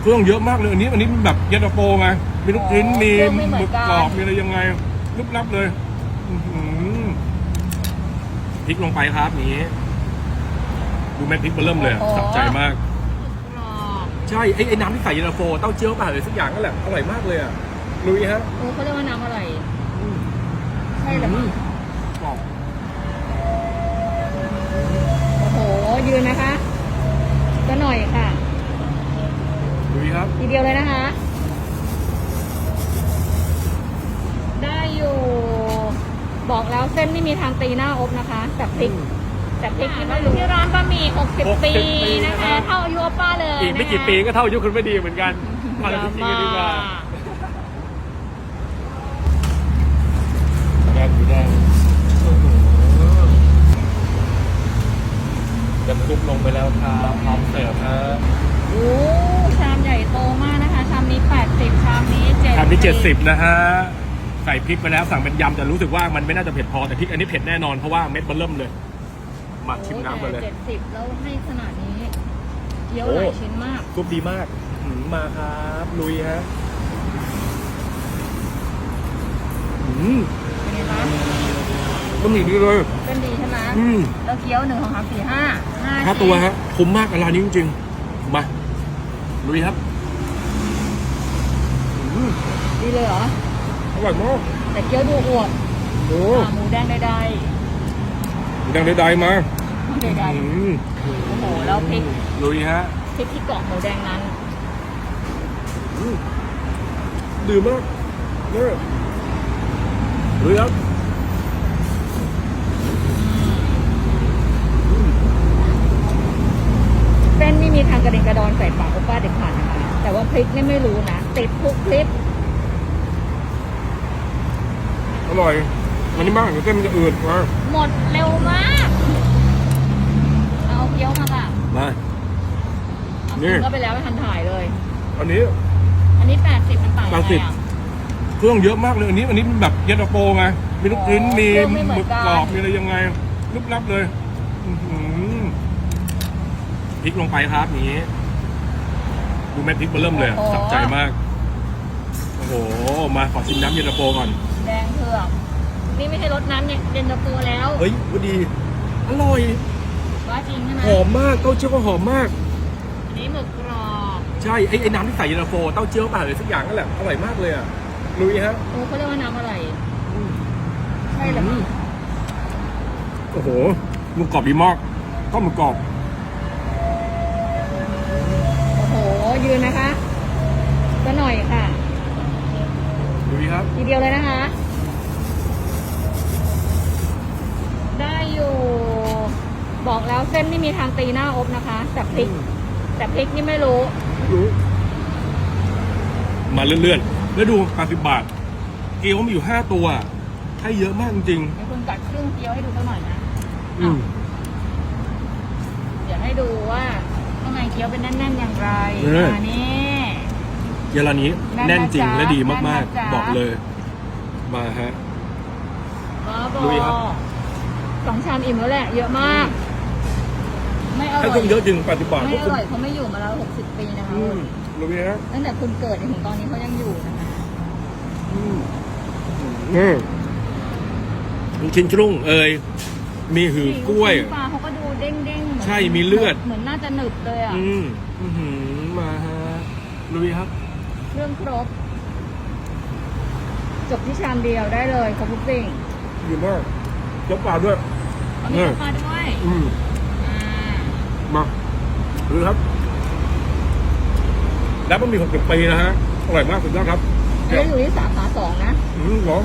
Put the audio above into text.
เครื่องเยอะมากเลยอันนี้อันนี้มันแบบเย็นตาโฟไงมีลูกชิ้นอ๋อมีเครื่องไม่เหมืหอนมึกกันกรอบมีอะไรยังไงลุกลับเลยอื้อหือพริกลงไปครับนี้ ดูเม็ดพริกเบอร์เริ่มเลยอะสับใจมาก กรอบใช่ไอ้ไอ้น้ำที่ใส่เย็นตาโฟเต้าเจี้ยวป่ะหรือสักอย่างนั่นแหละอร่อยมากเลยอะลุยฮะเออเขาเรียกว่าน้ำอะไร อืมใช่หรือเปล่ากรอบโอ้โหยืนนะคะก็หน่อยค่ะลุยครับ ทีเดียวเลยนะคะ ได้อยู่ บอกแล้วเส้นไม่มีทางตีหน้าอบนะคะ แต่พริก แต่พริกนี่ไม่รู้ที่ร้านบะหมี่60 ปีนะคะ เท่าอายุป้าเลยอีกไม่กี่ปีก็เท่าอายุคุณไม่ดีเหมือนกันมามาจริงๆกันดีกว่าบ้าแดงหมูแดงจะคลุกลงไปแล้วครับพร้อมเสิร์ฟฮะโอ้ชาม ใหญ่โตมากนะคะ ชามนี้ 80 ชามนี้70ชามที่เจ็ดสิบนะฮะ ใส่พริกไปแล้วสั่งเป็นยำแต่รู้สึกว่ามันไม่น่าจะเผ็ดพอแต่พริกอันนี้เผ็ดแน่นอนเพราะว่าเม็ดมันเริ่มเลย มาชิมน้ำกันเลยเจ็ดสิบแล้วให้ขนาดนี้เกี๊ยวโอ้หลายชิ้นมากซุปดีมากหืมมาครับลุยฮะอืมเป็นไงคะบะหมี่ดีเลยเป็นดีใช่ไหมอืมแล้วเกี๊ยวหนึ่งของสามสี่ห้าห้าห้าชิ้นตัวฮะคุ้มมากกับร้านนี้จริงๆมา ลุยครับอืมดีเลยเหรอ อร่อยมากแต่เกี๊ยวดูอวบโอ้อ่าหมูแดงใดดังใดๆมาๆใดอืมๆโอ้โห แล้วพริกลุยฮะพริกที่เกาะหมูแดงนั้น อืมดื่มมากเนี่ยลุยครับ เส้นไม่มีทางกระเด็นกระดอนใส่ปากโอป้าเด็ดขาดนะคะ แต่ว่าพริกนี่ไม่รู้นะติดทุกคลิป อร่อย อันนี้มากเดี๋ยวเส้นมันจะอืดมาหมดเร็วมาก เอาเกี๊ยวมาค่ะมา เอานี่ กินก็ไปแล้วไม่ทันถ่ายเลย อันนี้ อันนี้80มันต่างยังไง80 อะ เครื่องเยอะมากเลย อันนี้ อันนี้มันแบบเย็นตาโฟไง มีลูกชิ้น อ๋อมีเครื่องไม่เหมืหอนมึกกันกรอบ มีอะไรยังไงลุกลับเลย อื้อหือพริกลงไปครับนี้ ดูเม็ดพริกเบอร์เริ่มเลยอะสับใจมาก โอ้โห มาขอชิมน้ำเย็นตาโฟก่อน แดงเผือกนี่ไม่ใช่รสน้ำเนี่ยเย็นตาโฟแล้วเฮ้ยพอดี อร่อย ว่าจริงใช่ไหมหอมมาก เต้าเจี้ยวก็หอมมาก อันนี้หมึกกรอบใช่ ไอ้ไอ้น้ำที่ใส่เย็นตาโฟ เต้าเจี้ยวป่ะหรือสักอย่างนั่นแหละ อร่อยมากเลยอะลุยฮะ โอ้เขาเรียกว่าน้ำอะไรอืมใช่หรือเปล่าโอ้โหหมึกกรอบดีมากก็หมึกกรอบ นนะคะก็หน่อยค่ะลุยครับ ทีเดียวเลยนะคะ ได้อยู่ บอกแล้วเส้นไม่มีทางตีหน้าอบนะคะ แต่พริก แต่พริกนี่ไม่รู้ รู้ มาเลื่อนๆแล้วดู 80 บาท เกี๊ยวมีอยู่ 5 ตัว ให้เยอะมากจริงให้คุณกัดครึ่งเกี๊ยวให้ดูสักหน่อยนะ ๆอืม เดี๋ยวให้ดูว่า ข้างในเกี๊ยวเป็นแน่นๆอย่างไรเอออัอันนี้เยลานี้แน่นนะแน่นจริงจ๊ะและดีแน่นมากนะจ๊ะๆบอกเลย มาฮะ บ้าบลุยครับสองชามอิ่มแล้วแหละ เยอะมาก ไม่อร่ให้อยเครื่องเยอะจริง80บาทไม่ก็อคุ้มร่อยเขาไม่อยู่มาแล้วหกสิบปีนะคะอืมลุยฮะตั้งแต่คุณเกิดจนถึงตอนนี้เขายังอยู่นะคะอืมอืมลูกชิ้นชรุ้งเอ่ยมีหือกล้วยปลาเขาก็ดู ใช่มีเลือด เหมือนน่าจะหนึบเลยอะ อืมอื้อหือมาฮะลุยครับ เครื่องครบ จบที่ชามเดียวได้เลยครบทุกสิ่งดีมากยกปลาด้วย เอามีเออปลาด้วยอืมอ่ามาดูครับ แล้วมันมีหกสิบปีนะฮะ อร่อยมากสุดยอดครับ อันนี้อยู่ที่สาขาสองนะ อืมเหรออ